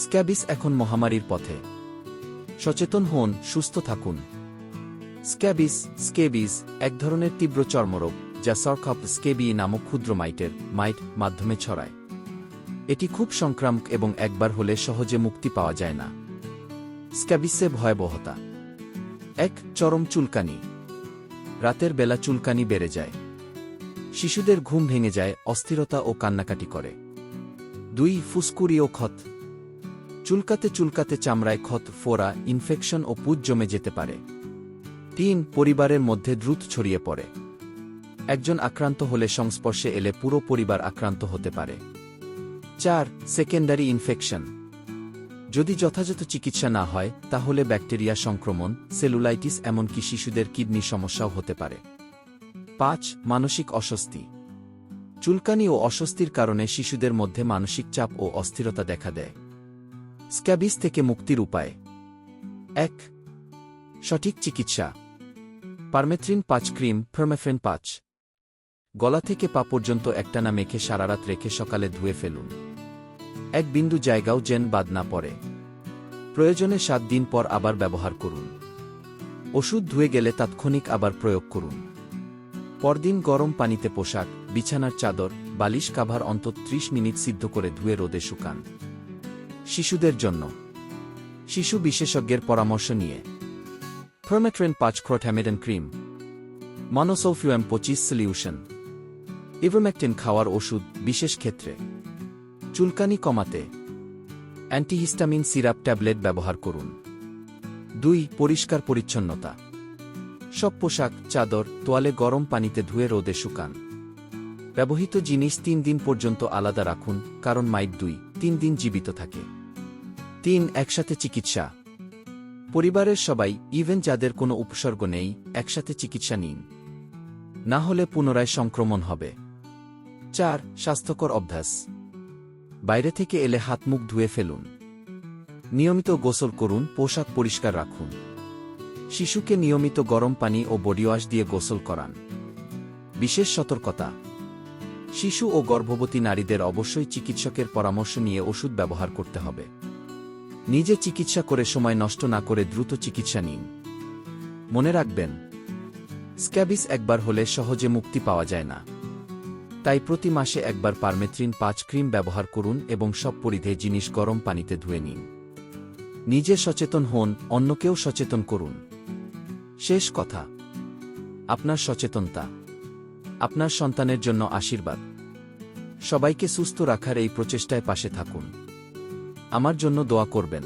Scabies এখন মহামারীর পথে। সচেতন হন, সুস্থ থাকুন। স্ক্যাবিস, স্কেবিস এক ধরনের তীব্র চর্মরোগ, যা সরকাপ স্কেবি নামক ক্ষুদ্র মাইটের, মাইট মাধ্যমে ছড়ায়। এটি খুব সংক্রামক এবং একবার হলে সহজে মুক্তি পাওয়া যায় না। স্ক্যাবিসে ভয়াবহতা। এক, চরম চুলকানি। রাতের বেলা চুলকানি বেড়ে যায়। শিশুদের ঘুম ভেঙে যায়, অস্থিরতা ও কান্নাকাটি করে। দুই ফুসকুরি ও ক্ষত। চুলকাতে চুলকাতে চামড়ায় ক্ষত, ফোড়া ইনফেকশন ও পুজ জমে যেতে পারে। তিন, পরিবারের মধ্যে দ্রুত ছড়িয়ে পড়ে। একজন আক্রান্ত হলে সংস্পর্শে এলে পুরো পরিবার আক্রান্ত হতে পারে। চার সেকেন্ডারি ইনফেকশন যদি যথাযথ চিকিৎসা না হয়, তাহলে ব্যাকটেরিয়া সংক্রমণ সেলুলাইটিস এমনকি শিশুদের কিডনি সমস্যাও হতে পারে। পাঁচ, মানসিক অস্বস্তি। চুলকানি ও অস্বস্তির কারণে শিশুদের মধ্যে মানসিক চাপ ও অস্থিরতা দেখা দেয়। স্ক্যাবিস থেকে মুক্তির উপায়। এক, সঠিক চিকিৎসা। পারমেথ্রিন পাঁচ ক্রিম, ফেরমেফ্রেন পাঁচ। গলা থেকে পা পর্যন্ত একটানা মেখে সারারাত রেখে সকালে ধুয়ে ফেলুন। এক বিন্দু জায়গাও যেন বাদ না পড়ে। প্রয়োজনে সাত দিন পর আবার ব্যবহার করুন। ওষুধ ধুয়ে গেলে তাৎক্ষণিক আবার প্রয়োগ করুন। পরদিন গরম পানিতে পোশাক, বিছানার চাদর, বালিশ কাভার অন্তত ত্রিশ মিনিট সিদ্ধ করে ধুয়ে রোদে শুকান। শিশুদের জন্য। শিশু বিশেষজ্ঞের পরামর্শ নিয়ে। ফর্মেট্রেন পাঁচ ক্রোট্যামেডেন ক্রিম। মনোসোফিউএম পঁচিশ সলিউশন ইভোম্যাকটিন খাওয়ার ওষুধ বিশেষ ক্ষেত্রে। চুলকানি কমাতে। অ্যান্টিহিস্টামিন সিরাপ ট্যাবলেট ব্যবহার করুন। দুই, পরিষ্কার পরিচ্ছন্নতা। সব পোশাক, চাদর, তোয়ালে গরম পানিতে ধুয়ে রোদে শুকান। ব্যবহৃত জিনিস তিন দিন পর্যন্ত আলাদা রাখুন, কারণ মাইট দুই, তিন দিন জীবিত থাকে। তিন একসাথে চিকিৎসা। পরিবারের সবাই ইভেন যাদের কোনো উপসর্গ নেই, একসাথে চিকিৎসা নিন। না হলে পুনরায় সংক্রমণ হবে। চার, স্বাস্থ্যকর অভ্যাস। বাইরে থেকে এলে হাত মুখ ধুয়ে ফেলুন। নিয়মিত গোসল করুন, পোশাক পরিষ্কার রাখুন। শিশুকে নিয়মিত গরম পানি ও বডি ওয়াশ দিয়ে গোসল করান। বিশেষ সতর্কতা। শিশু ও গর্ভবতী নারীদের অবশ্যই চিকিৎসকের পরামর্শ নিয়ে ওষুধ ব্যবহার করতে হবে। নিজে চিকিৎসা করে সময় নষ্ট না করে দ্রুত চিকিৎসা নিন। মনে রাখবেন, স্ক্যাবিস একবার হলে সহজে মুক্তি পাওয়া যায় না। তাই প্রতি মাসে একবার পারমেথ্রিন পাঁচ ক্রিম ব্যবহার করুন এবং সব পরিধে জিনিস গরম পানিতে ধুয়ে নিন। নিজে সচেতন হন, অন্যকেও সচেতন করুন। শেষ কথা, আপনার সচেতনতা, আপনার সন্তানের জন্য আশীর্বাদ। সবাইকে সুস্থ রাখার এই প্রচেষ্টায় পাশে থাকুন। আমার জন্য দোয়া করবেন।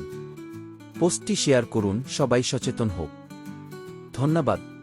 পোস্টটি শেয়ার করুন সবাই সচেতন হোক। ধন্যবাদ।